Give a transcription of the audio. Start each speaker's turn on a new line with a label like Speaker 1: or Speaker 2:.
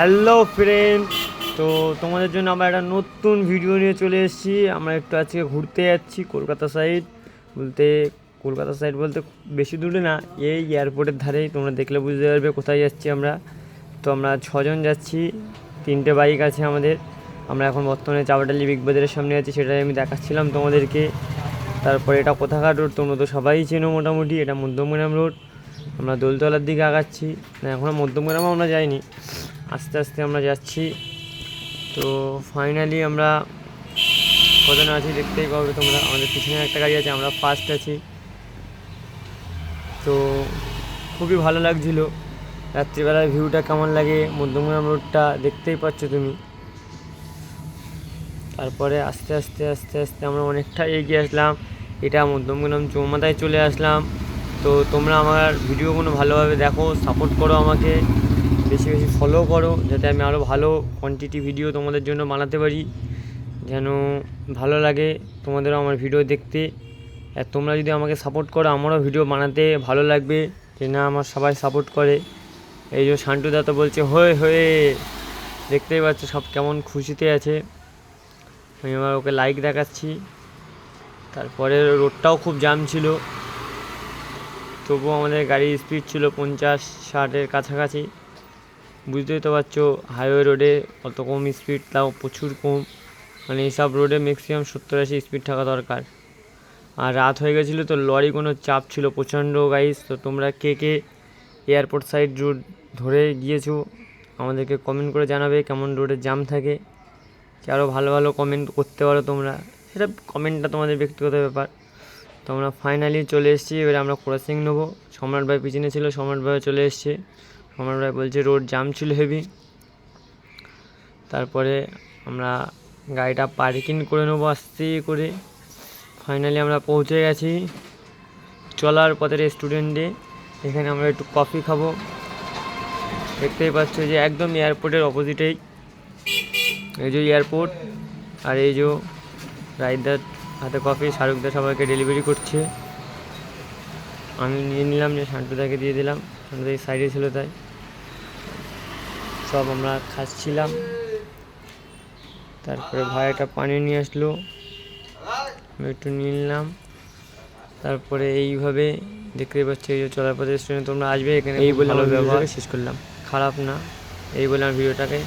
Speaker 1: Hello friend তো তোমাদের জন্য আমরা একটা নতুন ভিডিও নিয়ে চলে এসেছি। আমরা একটু আজকে ঘুরতে যাচ্ছি কলকাতা সাইড বলতে কলকাতা সাইড বলতে বেশি দূরে না, এই এয়ারপোর্টের ধারেই তোমরা দেখলে বুঝতে পারবে কোথায় যাচ্ছি আমরা। তো আমরা ছজন যাচ্ছি, তিনটে বাইক আছে আমাদের। আমরা এখন বর্তমানে চাপাটালি বিগ বাজারের সামনে আছি, সেটাই আমি দেখাচ্ছিলাম তোমাদেরকে। তারপরে এটা কোথাকার রোড তোমরা তো সবাই চেনো মোটামুটি, এটা মধ্যমগ্রাম রোড আমরা দোলতলার দিকে আগাচ্ছি। না এখনও মধ্যমগ্রামও আমরা যাইনি। আস্তে আস্তে আমরা যাচ্ছি। তো ফাইনালি আমরা কজন আছি, দেখতেই পাবে তোমরা। আমাদের পিছনে একটা গাড়ি আছে, আমরা ফার্স্ট আছি। তো খুবই ভালো লাগছিল। রাত্রিবেলার ভিউটা কেমন লাগে? মধ্যমগ্রাম রোডটা দেখতেই পাচ্ছ তুমি। তারপরে আস্তে আস্তে আস্তে আস্তে আমরা অনেকটা এগিয়ে আসলাম। এটা মধ্যমগ্রাম চৌমাথায় চলে আসলাম। তো তোমরা আমার ভিডিওগুলো ভালোভাবে দেখো সাপোর্ট করো আমাকে, বেশি বেশি ফলো করো, যাতে আমি আরও ভালো কোয়ান্টিটি ভিডিও তোমাদের জন্য বানাতে পারি। যেন ভালো লাগে তোমাদেরও আমার ভিডিও দেখতে। আর তোমরা যদি আমাকে সাপোর্ট করো, আমারও ভিডিও বানাতে ভালো লাগবে, যে না আমার সবাই সাপোর্ট করে। এই যে শান্টু তো বলছে, হয়ে হয়ে। দেখতেই পাচ্ছ সব কেমন খুশিতে আছে। আমি আমার ওকে লাইক দেখাচ্ছি। তারপরে রোডটাও খুব জাম ছিল। তবুও আমাদের গাড়ির স্পিড ছিল পঞ্চাশ, ষাটের কাছাকাছি। বুঝতেই তো পারছ হাইওয়ে রোডে অত কম স্পিড তাও প্রচুর কম। মানে এইসব রোডে ম্যাক্সিমাম সত্তর, আশি স্পিড থাকা দরকার। আর রাত হয়ে গেছিল তো লরি কোনো চাপ ছিল প্রচণ্ড গাইস তো তোমরা কে কে এয়ারপোর্ট সাইড রোড ধরে গিয়েছো, আমাদেরকে কমেন্ট করে জানাবে কেমন রোডে জাম থাকে। আরও ভালো ভালো কমেন্ট করতে পারো তোমরা। সেটা কমেন্টটা তোমাদের ব্যক্তিগত ব্যাপার। তো আমরা ফাইনালি চলে এসেছি, এবারে আমরা ক্রসিং নেব। সম্রাট ভাই পিছনে ছিল, সম্রাট ভাই চলে এসছে। সম্রাট ভাই বলছে রোড জাম ছিল হেভি তারপরে আমরা গাড়িটা পার্কিং করে নেব আস্তে করে। ফাইনালি আমরা পৌঁছে গেছি চলার পথে রেস্টুরেন্টে এখানে আমরা একটু কফি খাব। দেখতেই পাচ্ছ যে একদম এয়ারপোর্টের অপোজিটেই এই। যে এয়ারপোর্ট আর এই যে রাইদার হাতে কফি শাহরুখদা সবাইকে ডেলিভারি করছে। আমি নিয়ে নিলাম যে শান্তুদাকে দিয়ে দিলাম। শান্তুদা সাইডে ছিল তাই। সব আমরা খাচ্ছিলাম। তারপরে ভাই একটা পানি নিয়ে আসলো। আমি একটু নিয়ে নিলাম। তারপরে এইভাবে দেখতে পাচ্ছি এই যে চলার পথে রেস্টুরেন্ট তোমরা আসবে এখানে এই বলে ব্যবহার। শেষ করলাম। খারাপ না। এই বলে আমার ভিডিওটাকে